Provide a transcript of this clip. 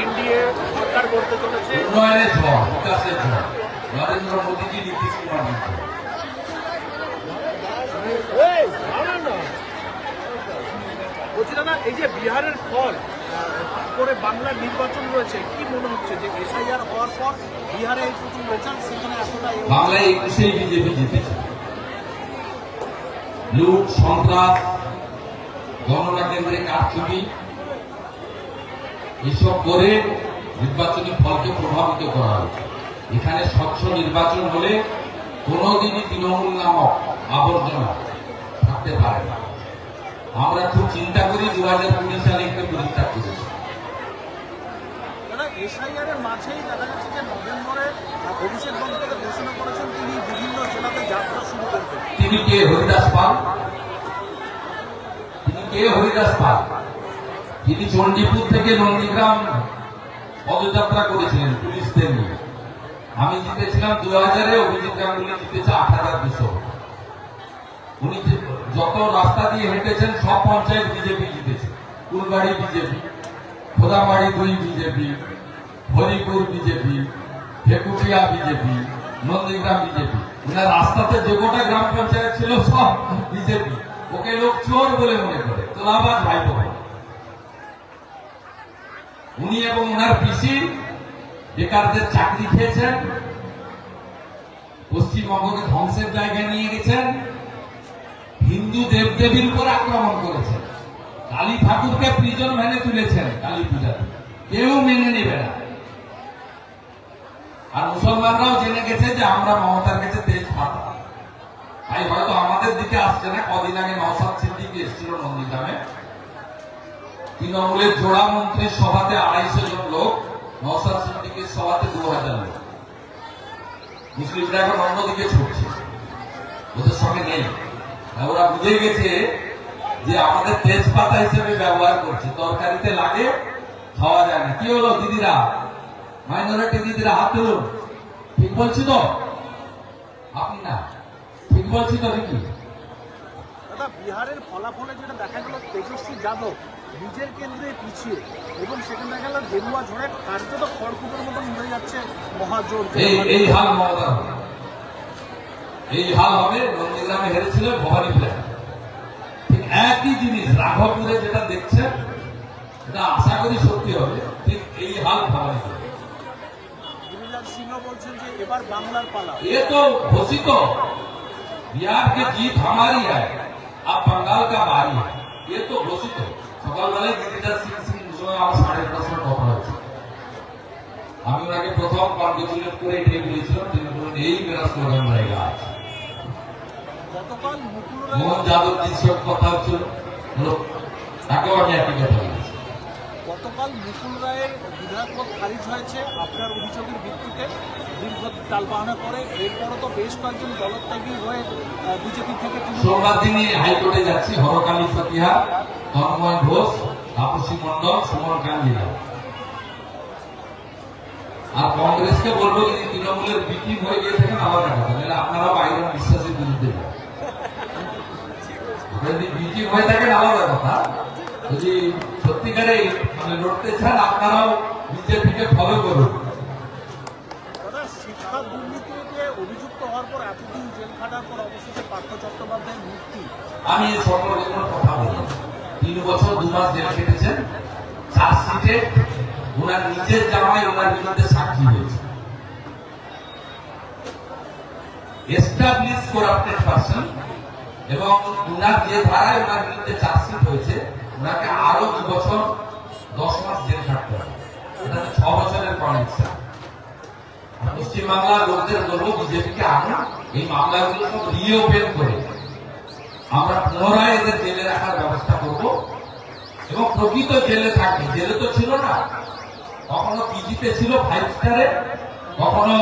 NDA সরকার করতে চলেছে। উন্নয়নের ঝড় বিকাশের ঝড় নরেন্দ্র মোদীজি নীতিশ কুমার বলছি দাদা এই যে বিহারের ফল করে বাংলার নির্বাচন রয়েছে কি মনে হচ্ছে যে এসআইআর হওয়ার পর বিহারে এই প্রথম রেজাল্ট সেখানে এতটা বাংলায় একুশেই বিজেপি জিতেছে। লুট সন্ত্রাস গণনা কেন্দ্রে কারচুপি এসব করে নির্বাচনী ফলকে প্রভাবিত করা হয়েছে এখানে স্বচ্ছ নির্বাচন হলে কোনোদিনই তৃণমূল নামক আবর্জনা থাকতে পারে না। আমরা খুব চিন্তা করি দু হাজার কুড়ি সালে একটা পরীক্ষা করেছি দাদা মাঝেই দেখা যাচ্ছে যে নভেম্বরে অভিষেক বন্দ্যোপাধ্যায় ঘোষণা করেছেন তিনি বিভিন্ন জেলাতে যাত্রা শুরু করবেন। তিনি কে? হরিদাস পাল। তিনি কে? হরিদাস পাল। তিনি চণ্ডীপুর থেকে নন্দীগ্রাম পদযাত্রা করেছিলেন পুলিশদের নিয়ে। আমি জিতেছিলাম দু হাজারে অভিজিৎ গাঙ্গুলি জিতেছে আট হাজার দুশো। উনি যত রাস্তা দিয়ে হেঁটেছেন, সব পঞ্চায়েত বিজেপি জিতেছে। ফুলবাড়ি বিজেপি খোদাবাড়ি দুই BJP Haripur BJP, Bhekutia BJP, Nandigram BJP. উনার রাস্তাতে যে কটা গ্রাম পঞ্চায়েত ছিল, সব বিজেপি। ওকে লোক চোর বলে মনে করে। তোলাবাজ ভাইপো ভাই উনি এবং ওনার পিসি বেকারদের চাকরি খেয়েছেন, পশ্চিমবঙ্গকে ধ্বংসের জায়গায় নিয়ে গেছেন, হিন্দু দেবদেবীর উপর আক্রমণ করেছেন। কালী ঠাকুরকে প্রিজন ভ্যানে তুলেছেন, কালী পূজাতে কেউ মেনে নেবে না। আর মুসলমানরাও জেনে গেছে যে আমরা মমতার কাছে তেজ পাতা তাই হয়তো আমাদের দিকে আসছে না, কদিন আগে নসাদ সিদ্দিকি এসেছিল নন্দীগ্রামে। তৃণমূলের জোড়া মন্ত্রীর সভাতে আড়াইশো জন লোক নসাদ সিদ্দিকির সভাতে দু হাজার লোক। মুসলিমরা এখন অন্যদিকে ছুটছে। ওদের সঙ্গে নেই। ওরা বুঝে গেছে যে আমাদের তেজপাতা হিসেবে ব্যবহার করছে। তরকারিতে লাগে, খাওয়া যায় না। কি হলো দিদিরা? মাইনরিটি দিদিরা, হাত তুলুন। ঠিক বলছি তো? আপনি না। ঠিক বলছি তো নাকি বিহারের ফলাফলে যেটা দেখা গেল তেজস্বী যাদব নিজের কেন্দ্রে পিছিয়ে এবং সেখানে দেখা গেল গেরুয়া ঝড়ের কার্যত খড়কুটোর মতন মরে যাচ্ছে মহাজোর এই হাল মমতা এই হাল হবে নন্দীগ্রামে হেরেছিল ভবানী প্ল্যান ঠিক একই জিনিস রাঘবপুরে যেটা দেখছে এটা আশা করি সত্যি হবে। ঠিক এই হাল ভবানী গিরিরাজ সিংহ বলছেন যে এবার বাংলার পালা। এ তো ঘোষিত। বিহারকে জিত আমারই হয় अब बंगाल का बारी है ये तो घोषित हो সকালবেলায় গিরিজার সিং সিং সঙ্গে আমার সাড়ে দশটার কথা হয়েছে আমি ওনাকে প্রথম কনগ্রেচুলেট করে এটাই বলেছিলাম তিনি বললেন এই মেরা স্লোগান रहेगा आज গতকাল মুকুল মোহন রায় যাদবজির সব কথা হচ্ছিল হলো তাকেও আমি একই কথা বলেছি গতকাল মুকুল রায়ের বিধায়ক পদ খারিজ হয়েছে আপনার অভিযোগের ভিত্তিতে। দীর্ঘ টালবাহানা করে এরপরও তো বেশ কয়েকজন দলত্যাগী হয়ে বিজেপি থেকে সোমবার হাইকোর্টে যাচ্ছি হরকালী ঘোষ সুমন আর কংগ্রেসকে বলব যদি তৃণমূলের হয়ে গিয়ে থাকেন কথা নাহলে আপনারাও বাইরের বিশ্বাসের বিরুদ্ধে যদি হয়ে থাকেন যদি সত্যিকারে মানে লড়তে চান আপনারাও বিজেপিকে ফলো করুন। শিক্ষা দুর্নীতিতে অভিযুক্ত হওয়ার পর এতদিন জেল খাটার পর অবশেষে পার্থ চট্টোপাধ্যায়ের মুক্তি। আমি এই সম্পর্কে কোনো কথা বলি তিন বছর দু মাস জেল কেটেছেন চার্জশিটে ওনার নিজের জামাই ওনার বিরুদ্ধে সাক্ষী হয়েছে। এস্টাবলিশ করাপ্টেড পার্সন এবং ওনার যে ধারায় ওনার বিরুদ্ধে চার্জশিট হয়েছে ওনাকে আরও দু বছর, দশ মাস জেল খাটতে হবে। এটা ছ বছরের কনেকশন পশ্চিমবাংলার লোকদের বলব, বিজেপিকে আনুন এই মামলাগুলো সব রিওপেন করে আমরা পুনরায় এদের জেলে রাখার ব্যবস্থা করব। এবং প্রকৃত জেলে থাকবে জেলে তো ছিল না। কখনো পিজিতে ছিল ফাইভ স্টারে কখনো